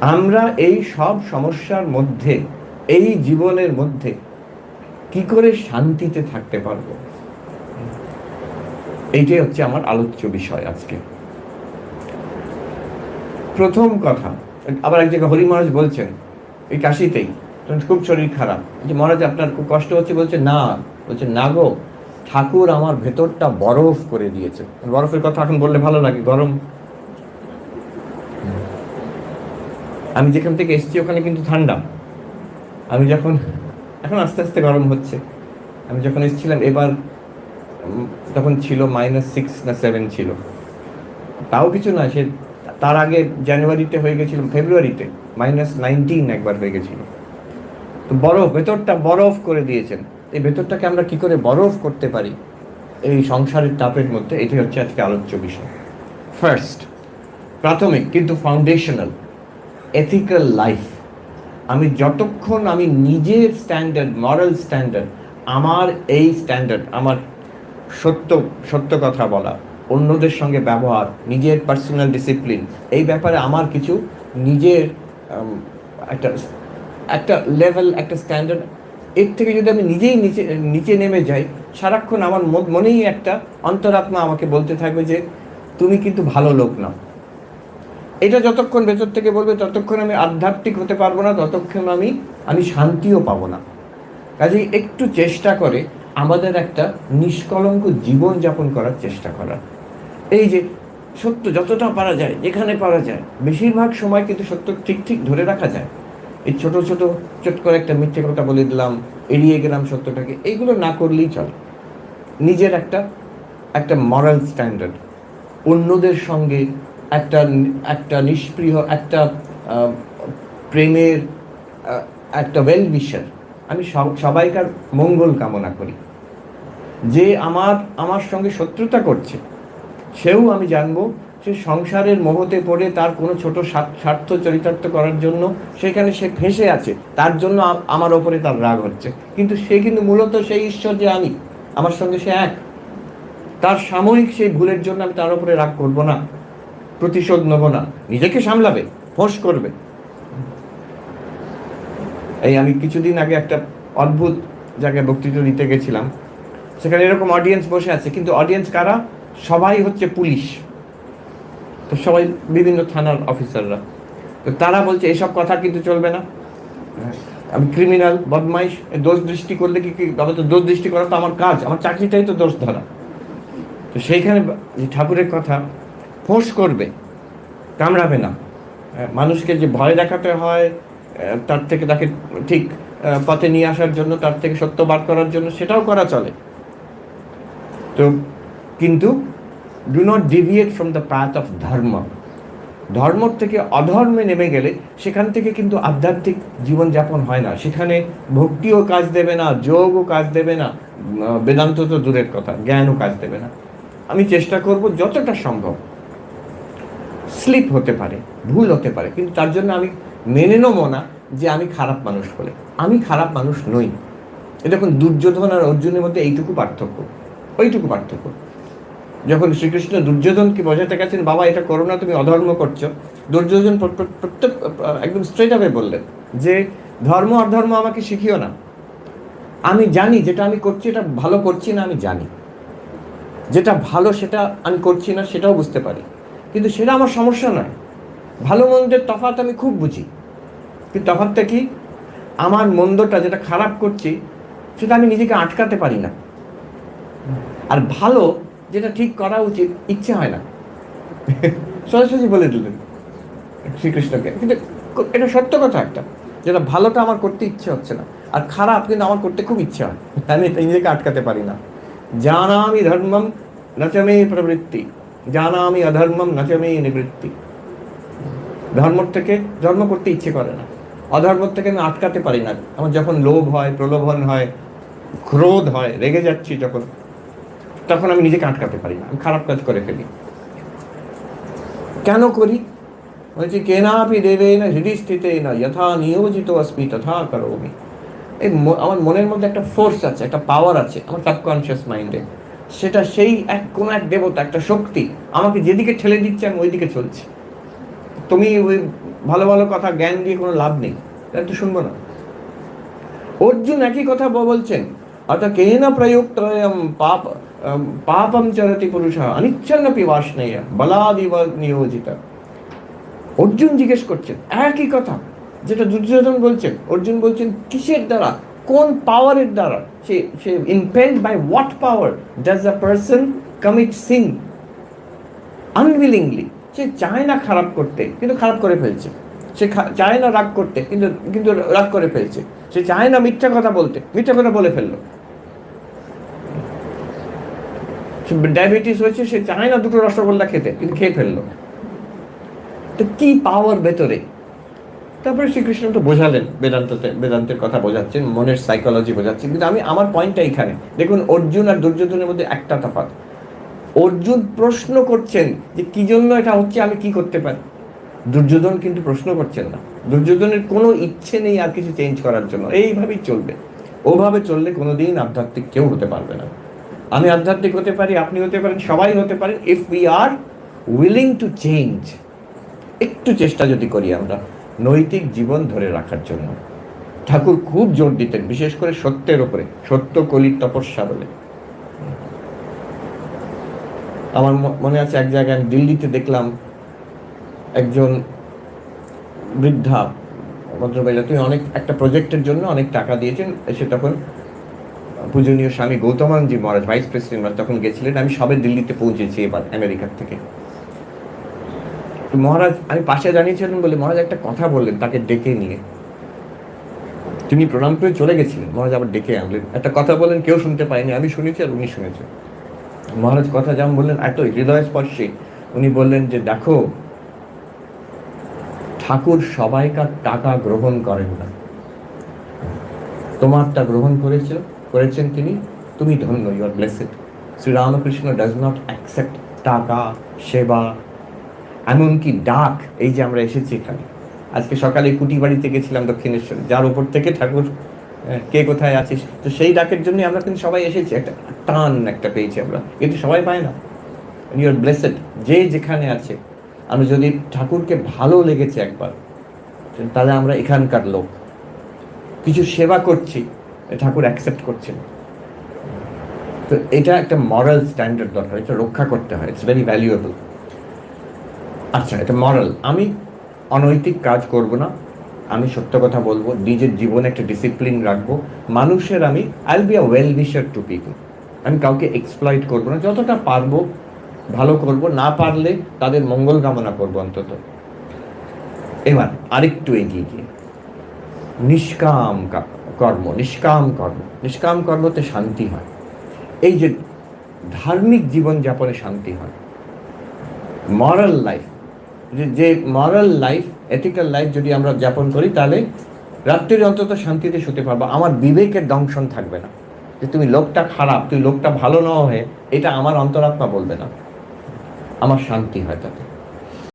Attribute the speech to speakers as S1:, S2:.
S1: আমরা এই সব সমস্যার মধ্যে, এই জীবনের মধ্যে কি করে শান্তিতে থাকতে পারব? এইটাই হচ্ছে আমার আলোচ্য বিষয় আজকে। প্রথম কথা, আবার এক জায়গায় হরি মহারাজ বলছেন, এই কাশিতেই খুব শরীর খারাপ। যে মহারাজ, আপনার খুব কষ্ট হচ্ছে বলছে, না বলছে, না গো, ঠাকুর আমার ভেতরটা বরফ করে দিয়েছে। বরফের কথা এখন বললে ভালো লাগে, গরম। আমি যেখান থেকে এসেছি, ওখানে কিন্তু ঠান্ডা। আমি যখন, এখন আস্তে আস্তে গরম হচ্ছে। আমি যখন এসেছিলাম, এবার তখন ছিল মাইনাস সিক্স না সেভেন ছিল। তাও কিছু না, সে তার আগে জানুয়ারিতে হয়ে গেছিল, ফেব্রুয়ারিতে। মাইনাস নাইনটিন একবার হয়ে গেছিল। তো বরফ, ভেতরটা বরফ করে দিয়েছেন। এই ভেতরটাকে আমরা কি করে বরফ করতে পারি? এই সংসারের তাপের মধ্যে এটি হচ্ছে আজকে আলোচ্য বিষয়। ফার্স্ট প্রাথমিক, কিন্তু ফাউন্ডেশনাল এথিক্যাল লাইফ আমি যতক্ষণ আমি নিজের স্ট্যান্ডার্ড মরাল স্ট্যান্ডার্ড আমার এই স্ট্যান্ডার্ড আমার সত্য সত্য কথা বলা, অন্যদের সঙ্গে ব্যবহার, নিজের পার্সোনাল ডিসিপ্লিন এই ব্যাপারে আমার কিছু নিজের একটা একটা লেভেল একটা স্ট্যান্ডার্ড এর থেকে যদি আমি নিজেই নিচে নিচে নেমে যাই, সারাক্ষণ আমার মন- মনেই একটা অন্তরাত্মা আমাকে বলতে থাকবে যে, তুমি কিন্তু ভালো লোক না। এটা যতক্ষণ ভেতর থেকে বলবে, ততক্ষণ আমি আধ্যাত্মিক হতে পারব না, ততক্ষণ আমি আমি শান্তিও পাবো না। কাজেই একটু চেষ্টা করে আমাদের একটা নিষ্কলঙ্ক জীবন যাপন করার চেষ্টা করা। এই যে সত্য যতটা পারা যায়, যেখানে পারা যায়, বেশিরভাগ সময় কিন্তু সত্য ঠিক ঠিক ধরে রাখা যায়। এই ছোট ছোট চট করে একটা মিথ্যে কথা বলে দিলাম, এড়িয়ে গেলাম সত্যটাকে, এইগুলো না করলেই চলে। নিজের একটা একটা মরাল স্ট্যান্ডার্ড অন্যদের সঙ্গে একটা একটা নিষ্প্রিয়, একটা প্রেমের একটা ওয়েল উইশার আমি সব- সবাইকার মঙ্গল কামনা করি। যে আমার আমার সঙ্গে শত্রুতা করছে, সেও আমি জানব সে সংসারের মোহতে পড়ে তার কোনো ছোট স্বার্থ চরিতার্থ করার জন্য সেখানে সে ফেঁসে আছে, তার জন্য আমার ওপরে তার রাগ হচ্ছে। কিন্তু সে কিন্তু মূলত সেই ঈশ্বর যে আমি, আমার সঙ্গে সে এক। তার সাময়িক সেই ভুলের জন্য আমি তার উপরে রাগ করব না। প্রতিশোধ নেব না। নিজেকে সামলাবে ফোঁস করবে। এই আমি কিছুদিন আগে একটা অদ্ভুত জায়গায় বক্তৃতা দিতে গেছিলাম। সেখানে এরকম অডিয়েন্স বসে আছে, কিন্তু অডিয়েন্স কারা? সবাই হচ্ছে পুলিশ। তো সবাই বিভিন্ন থানার অফিসাররা তো তারা বলছে, এসব কথা কিন্তু চলবে না। আমি ক্রিমিনাল বদমাইশ দোষ দৃষ্টি করলে কি বাবা তো দোষ দৃষ্টি করা তো আমার কাজ, আমার চাকরিটাই তো দোষ ধরা তো সেইখানে ঠাকুরের কথা ফোঁস করবে, কামড়াবে না। মানুষকে যে ভয় দেখাতে হয় তার থেকে তাকে ঠিক পথে নিয়ে আসার জন্য, তার থেকে সত্য বার করার জন্য সেটাও করা চলে। তো কিন্তু do not deviate from the path of dharma ধর্ম থেকে অধর্মে নেমে গেলে সেখান থেকে কিন্তু আধ্যাত্মিক জীবনযাপন হয় না। সেখানে ভক্তিও কাজ দেবে না, যোগও কাজ দেবে না। বেদান্ত তো দূরের কথা, জ্ঞানও কাজ দেবে না। আমি চেষ্টা করব যতটা সম্ভব স্লিপ হতে পারে, ভুল হতে পারে, কিন্তু তার জন্য আমি মেনে নেব না যে আমি খারাপ মানুষ বলে। আমি খারাপ মানুষ নই। দেখুন, দুর্যোধন আর অর্জুনের মধ্যে এইটুকু পার্থক্য, ওইটুকু পার্থক্য। যখন শ্রীকৃষ্ণ দুর্যোধনকে বোঝাতে গেছেন, বাবা, এটা করো না, তুমি অধর্ম করছ। দুর্যোধন প্র- প্র- প্রত্যেক, একদম স্ট্রেট আবে বললেন যে, ধর্ম, অধর্ম আমাকে শিখিও না। আমি জানি যেটা আমি করছি, এটা ভালো করছি না, আমি জানি। যেটা ভালো সেটা আমি করছি না, সেটাও বুঝতে পারি। কিন্তু সেটা আমার সমস্যা নয়। ভালো মন্দের তফাৎ আমি খুব বুঝি। কিন্তু তফাৎটা কি? আমার মন্দটা যেটা খারাপ করছি, সেটা আমি নিজেকে আটকাতে পারি না। আর ভালো যেটা ঠিক করা উচিত, ইচ্ছে হয় না। সরাসরি বলে দিলেন শ্রীকৃষ্ণকে। কিন্তু এটা সত্য কথা একটা, যেটা ভালোটা আমার করতে ইচ্ছে হচ্ছে না, আর খারাপ কিন্তু আমার করতে খুব ইচ্ছে হয়। আমি নিজেকে আটকাতে পারি না। জানামি ধর্মম নচমে প্রবৃত্তি। জানামি অধর্মম নচমে নিবৃত্তি। ধর্ম থেকে ধর্ম করতে ইচ্ছে করে না। অধর্ম থেকে আমি আটকাতে পারি না। আমার যখন লোভ হয়, প্রলোভন হয়, ক্রোধ হয়, রেগে যাচ্ছি যখন, তখন আমি নিজেকে আটকাতে পারি না। আমি খারাপ কাজ করে ফেলি। কেন করি? বলছি, কেনাপি দেবে না হৃদয় স্থিতে না, যথা নিয়োজিত অস্মি, তথা করোমি এই আমার মনের মধ্যে একটা ফোর্স আছে, একটা পাওয়ার আছে, আমার সাবকনশিয়াস মাইন্ডে সেটা সেই এক কোনো এক দেবতা একটা শক্তি আমাকে যেদিকে ঠেলে দিচ্ছে আমি ওইদিকে চলছি। তুমি ওই ভালো ভালো কথা জ্ঞান দিয়ে কোনো লাভ নেই। তাহলে তো শুনব না। অর্জুন একই কথা বলছেন অর্থাৎ কেন প্রযুক্ত পাপ আম, পাপম চরতি পুরুষ অনিচ্ছন্নপি বাসনেয় বলাদিব নিয়োজিত। অর্জুন জিজ্ঞেস করছেন একই কথা যেটা দুর্যোধন বলছেন? অর্জুন বলছেন কিসের দ্বারা? কোন পাওয়ারের দ্বারা? সে সে impelled by what power does a person commit sin unwillingly সে চায় না খারাপ করতে, কিন্তু খারাপ করে ফেলছে। সে চায় না রাগ করতে, কিন্তু কিন্তু রাগ করে ফেলছে। সে চায় না মিথ্যা কথা বলতে, মিথ্যা কথা বলে ফেলল। ডায়াবেটিস হয়েছে, সে চায় না দুটো রসগোল্লা খেতে, কিন্তু খেয়ে ফেলল। তো কি পাওয়ার ভেতরে? তারপরে শ্রীকৃষ্ণ তো বোঝালেন, বেদান্ততে, বেদান্তের কথা বোঝাচ্ছেন, মনের সাইকোলজি বোঝাচ্ছেন, কিন্তু আমি, আমার পয়েন্টটা এখানে দেখুন, অর্জুন আর দুর্যোধনের মধ্যে একটা তফাৎ। অর্জুন প্রশ্ন করছেন যে কি জন্য এটা হচ্ছে, আমি কি করতে পারি? দুর্যোধন কিন্তু প্রশ্ন করছেন না। দুর্যোধনের কোনো ইচ্ছে নেই আর কিছু চেঞ্জ করার জন্য। এইভাবেই চলবে। ওভাবে চললে কোনোদিন আধ্যাত্মিক কেউ হতে পারবে না। আমি আধ্যাত্মিক হতে পারি, আপনি হতে পারেন, সবাই হতে পারেন। If we are willing to change একটু চেষ্টা যদি করি আমরা। নৈতিক জীবন ধরে রাখার জন্য। ঠাকুর খুব জোর দিতেন, বিশেষ করে সত্যের ওপরে সত্য কলির তপস্যা বলে। আমার মনে আছে এক জায়গায় আমি দিল্লিতে দেখলাম একজন বৃদ্ধা, ভদ্রমহিলা, তিনি অনেক, একটা প্রজেক্টের জন্য অনেক টাকা দিয়েছেন, এসে তখন পূজনীয় স্বামী গৌতমানজি মহারাজ, ভাইস প্রেসিডেন্ট তখন গেছিলেন, আমি সবে দিল্লিতে পৌঁছেছি এবার, আমেরিকার থেকে। মহারাজ, আমি পাশে দাঁড়িয়েছিলেন বলে মহারাজ একটা কথা বললেন, তাকে ডেকে নিয়ে। তিনি প্রণাম করে চলে গেছিলেন। মহারাজ আবার ডেকে আনলেন। একটা কথা বললেন, কেউ শুনতে পায়নি। আমি শুনেছি আর উনি শুনেছেন। মহারাজ কথা যেমন বললেন, এত হৃদয় স্পর্শে উনি বললেন যে, দেখো, ঠাকুর সবাইকার টাকা গ্রহণ করেন না। তোমারটা গ্রহণ করেছিল করেছেন তিনি, তুমি ধন্য you are blessed Sri Ramakrishna does not accept টাকা, সেবা এমনকি ডাক, এই যে আমরা এসেছি এখানে। আজকে সকালে কুটি বাড়িতে গেছিলাম দক্ষিণেশ্বরে, যার উপর থেকে ঠাকুর কে কোথায় আছিস? তো সেই ডাকের জন্যই আমরা কিন্তু সবাই এসেছি। একটা টান একটা পেয়েছি আমরা। কিন্তু সবাই পায় না। ইউর ব্লেসেড যে যেখানে আছে। আমি যদি ঠাকুরকে ভালো লেগেছে একবার, তাহলে আমরা এখানকার লোক। কিছু সেবা করছি, ঠাকুর অ্যাকসেপ্ট করছেন। তো এটা একটা মরাল স্ট্যান্ডার্ড দরকার। এটা রক্ষা করতে হয়। ইটস ভেরি ভ্যালুয়েবল আচ্ছা এটা মরাল আমি অনৈতিক কাজ করব না। আমি সত্য কথা বলব। নিজের জীবনে একটা ডিসিপ্লিন রাখব। মানুষের আমি I be a well wisher to people আমি কাউকে এক্সপ্লয়েট করব না। যতটা পারব, ভালো করব। না পারলে তাদের মঙ্গল কামনা করব অন্তত। এবার আরেকটু এগিয়ে গিয়ে। নিষ্কাম কর্ম নিষ্কাম কর্ম। নিষ্কাম কর্মতে শান্তি হয়। এই যে ধার্মিক জীবন যাপনে শান্তি হয়। মরাল লাইফ যে মরাল লাইফ এথিক্যাল লাইফ যদি আমরা যাপন করি, তাহলে রাত্রির অন্তত শান্তিতে শুতে পারব। আমার বিবেকের দংশন থাকবে না। যে তুমি লোকটা খারাপ, তুই লোকটা ভালো না হয়ে এটা আমার অন্তরাত্মা বলবে না। আমার শান্তি হয় তাতে।